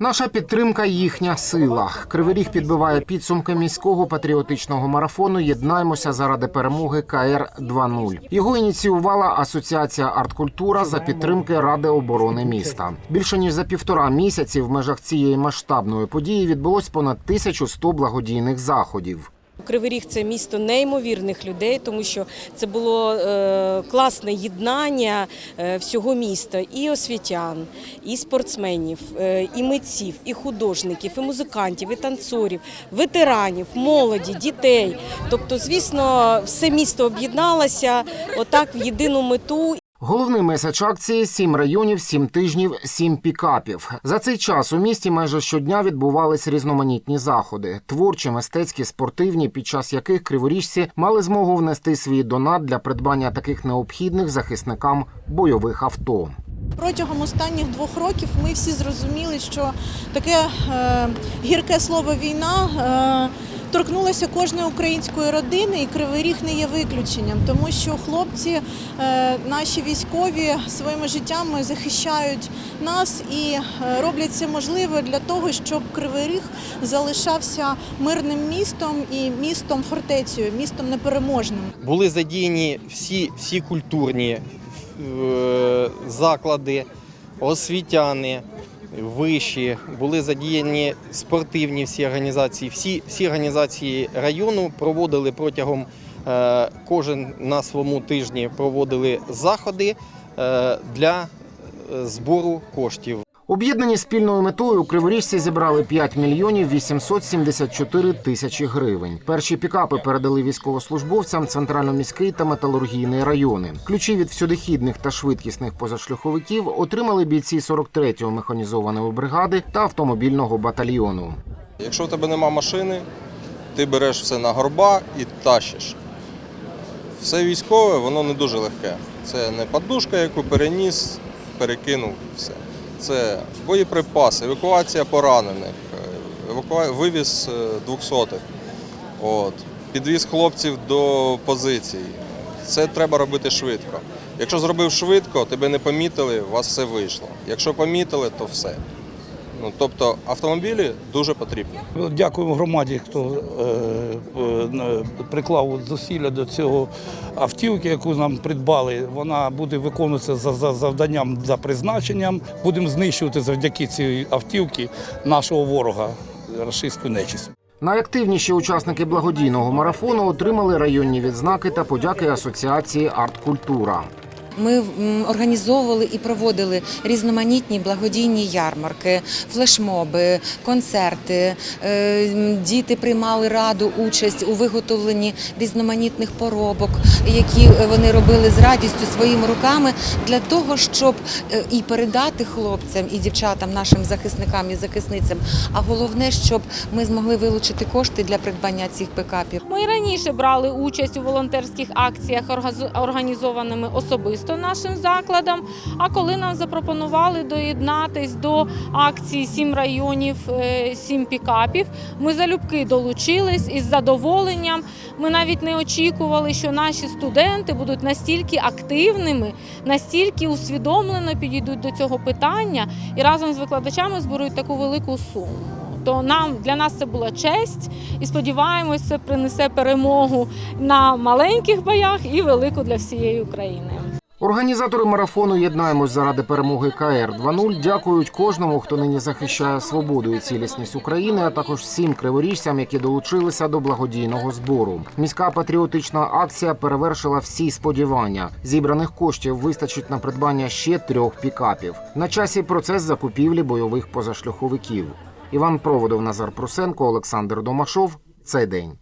Наша підтримка їхня сила. Кривий Ріг підбиває підсумки міського патріотичного марафону. Єднаймося заради перемоги КР 2.0. Його ініціювала Асоціація арткультура за підтримки Ради оборони міста. Більше ніж за півтора місяці в межах цієї масштабної події відбулось понад 1100 благодійних заходів. Кривий Ріг це місто неймовірних людей, тому що це було е, класне єднання е, всього міста і освітян, і спортсменів, е, і митців, і художників, і музикантів, і танцорів, ветеранів, молоді, дітей. Тобто, звісно, все місто об'єдналося отак в єдину мету. Головний меседж акції сім районів, сім тижнів, сім пікапів. За цей час у місті майже щодня відбувались різноманітні заходи, творчі, мистецькі, спортивні, під час яких криворіжці мали змогу внести свій донат для придбання таких необхідних захисникам бойових авто. Протягом останніх двох років ми всі зрозуміли, що таке е, гірке слово війна торкнулося кожної української родини, і Кривий Ріг не є виключенням, тому що хлопці, е, наші військові своїми життями захищають нас і е, роблять це можливе для того, щоб Кривий Ріг залишався мирним містом і містом фортецею, містом непереможним. були задіяні всі, всі культурні е, заклади, освітяни, виші, були задіяні спортивні всі організації. Всі, всі організації району проводили протягом е, кожен на своєму тижні проводили заходи е, для е, збору коштів. Об'єднані спільною метою у криворіжці зібрали 5 мільйонів 874 тисячі гривень. Перші пікапи передали військовослужбовцям центрально-міський та металургійний райони. Ключі від всюдихідних та швидкісних позашляховиків отримали бійці 43-го механізованої бригади та автомобільного батальйону. Якщо в тебе нема машини, ти береш все на горба і тащиш. Все військове, воно не дуже легке. Це не подушка, яку переніс, перекинув, все. Це боєприпаси, евакуація поранених, вивіз е, двохсотих, підвіз хлопців до позицій. Це треба робити швидко. Якщо зробив швидко, тебе не помітили, у вас все вийшло. Якщо помітили, то все. Ну, тобто автомобілі дуже потрібні. Дякуємо громаді, хто е, приклав зусилля до цього автівки, яку нам придбали. Вона буде виконуватися за, за завданням за призначенням. Будемо знищувати завдяки цій автівці нашого ворога рашистську нечисть. Найактивніші учасники благодійного марафону отримали районні відзнаки та подяки асоціації Арткультура. Ми організовували і проводили різноманітні благодійні ярмарки, флешмоби, концерти. Е, Діти приймали раду участь у виготовленні різноманітних поробок, які вони робили з радістю своїми руками для того, щоб е, і передати хлопцям і дівчатам, нашим захисникам і захисницям. А головне, щоб ми змогли вилучити кошти для придбання цих пикапів. Ми раніше брали участь у волонтерських акціях, організованими особисто нашим закладом. А коли нам запропонували доєднатись до акції Сім районів, е, сім пікапів, ми залюбки долучились із задоволенням. Ми навіть не очікували, що наші студенти будуть настільки активними, настільки усвідомлено підійдуть до цього питання і разом з викладачами зберуть таку велику суму. То нам для нас це була честь, і сподіваємось, це принесе перемогу на маленьких боях і велику для всієї України. Організатори марафону Єднаємось заради перемоги КР 2.0 дякують кожному, хто нині захищає свободу і цілісність України, а також всім криворіжцям, які долучилися до благодійного збору. Міська патріотична акція перевершила всі сподівання. Зібраних коштів вистачить на придбання ще трьох пікапів. На часі процес закупівлі бойових позашляховиків. Іван Проводов, Назар Прусенко, Олександр Домашов. Цей день.